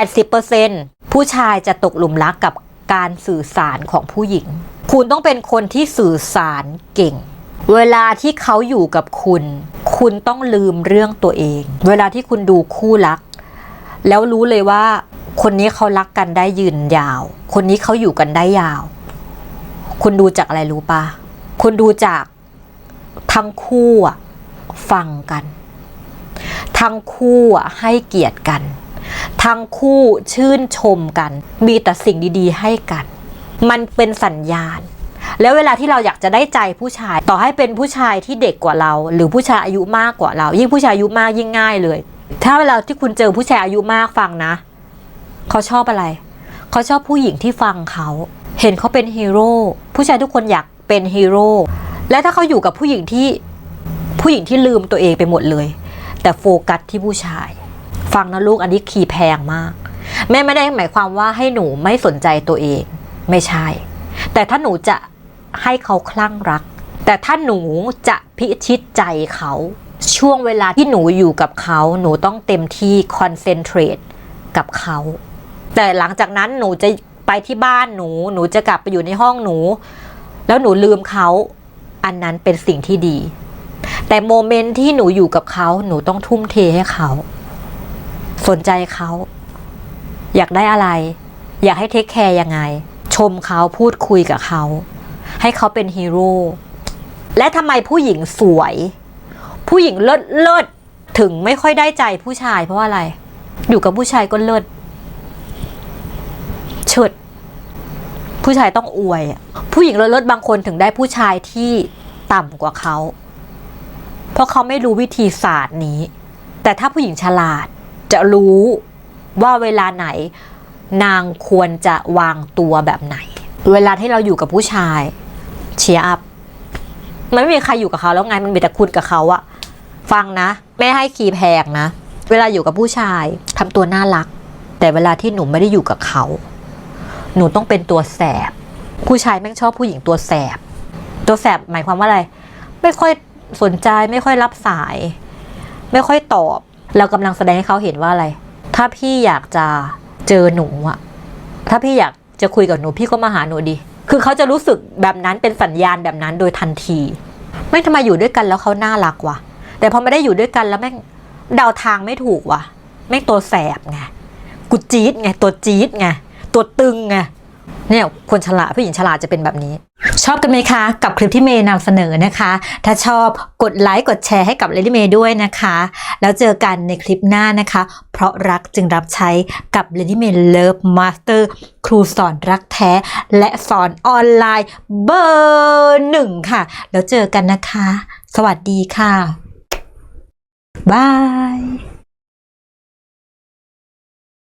80%ผู้ชายจะตกหลุมรักกับการสื่อสารของผู้หญิง คุณต้องเป็นคนที่สื่อสารเก่ง เวลาที่เขาอยู่กับคุณ คุณต้องลืมเรื่องตัวเอง เวลาที่คุณดูคู่รัก แล้วรู้เลยว่า คนนี้เขารักกันได้ยืนยาว คนนี้เขาอยู่กันได้ยาว คุณดูจากอะไรรู้ปะคุณดูจากทั้งคู่ฟังกัน ทั้งคู่ให้เกียรติกัน ทั้งคู่ชื่นชมกัน มีแต่สิ่งดีๆ ให้กัน มันเป็นสัญญาณ แล้วเวลาที่เราอยากจะได้ใจผู้ชาย ต่อให้เป็นผู้ชายที่เด็กกว่าเรา หรือผู้ชายอายุมากกว่าเรา ยิ่งผู้ชายอายุมากยิ่งง่ายเลย ถ้าเวลาที่คุณเจอผู้ชายอายุมากฟังนะ เขาชอบอะไร เขาชอบผู้หญิงที่ฟังเขา เห็นเขาเป็นฮีโร่ ผู้ชายทุกคนอยากเป็นฮีโร่ และถ้าเขาอยู่กับผู้หญิงที่ผู้หญิงที่ลืมตัวเองไปหมดเลย แต่โฟกัสที่ผู้ชาย ฟังนะลูกอันนี้คีย์แพงมาก แม่ไม่ได้หมายความว่าให้หนูไม่สนใจตัวเอง ไม่ใช่ แต่ถ้าหนูจะให้เขาคลั่งรัก แต่ถ้าหนูจะพิชิตใจเขา ช่วงเวลาที่หนูอยู่กับเขา หนูต้องเต็มที่คอนเซนเทรตกับเขา แต่หลังจากนั้นหนูจะไปที่บ้านหนู หนูจะกลับไปอยู่ในห้องหนู แล้วหนูลืมเขาอันนั้นเป็นสิ่งที่ดี แต่โมเมนต์ที่หนูอยู่กับเขา หนูต้องทุ่มเทให้เขา สนใจเขา อยากได้อะไร อยากให้เทคแคร์ยังไง ชมเขาพูดคุยกับเขา ให้เขาเป็นฮีโร่และทำไมผู้หญิงสวย ผู้หญิงเลิศเลิศถึงไม่ค่อยได้ใจผู้ชายเพราะาอะไร อยู่กับผู้ชายก็เลิศเฉิดผู้ชายต้องอวย ผู้หญิงเลิศเลิศบางคนถึงได้ผู้ชายที่ต่ำกว่าเขา เพราะเขาไม่รู้วิธีศาสตร์นี้ แต่ถ้าผู้หญิงฉลาด จะรู้ว่าเวลาไหน นางควรจะวางตัวแบบไหน เวลาที่เราอยู่กับผู้ชายเชียร์อัพมันไม่มีใครอยู่กับเขาแล้วไงมันมีแต่คุณกับเขาอะฟังนะ ไม่ให้คีย์แพงนะ เวลาอยู่กับผู้ชายทำตัวน่ารัก แต่เวลาที่หนูไม่ได้อยู่กับเขา หนูต้องเป็นตัวแสบ ผู้ชายแม่งชอบผู้หญิงตัวแสบ ตัวแสบหมายความว่าอะไร ไม่ค่อยสนใจไม่ค่อยรับสาย ไม่ค่อยตอบ เรากำลังแสดงให้เขาเห็นว่าอะไร ถ้าพี่อยากจะเจอหนูอะถ้าพี่อยากจะคุยกับหนูพี่ก็มาหาหนูดิคือเขาจะรู้สึกแบบนั้นเป็นสัญญาณแบบนั้นโดยทันที ไม่ทำไมอยู่ด้วยกันแล้วเขาน่ารักวะแต่พอไม่ได้อยู่ด้วยกันแล้วแม่งเดาทางไม่ถูกวะแม่งตัวแสบไงกูจี๊ดไงตัวจี๊ดไงตัวตึงไงเนี่ยคนฉลาดผู้หญิงฉลาดจะเป็นแบบนี้ ชอบกันไหมคะ กับคลิปที่เมย์นำเสนอนะคะ ถ้าชอบกดไลค์กดแชร์ให้กับเลดี้เมย์ด้วยนะคะ แล้วเจอกันในคลิปหน้านะคะ เพราะรักจึงรับใช้กับ Lady m a y Love Master ครูสอนรักแท้ และสอนออนไลน์เบอร์หนึ่งค่ะ แล้วเจอกันนะคะ สวัสดีค่ะบาย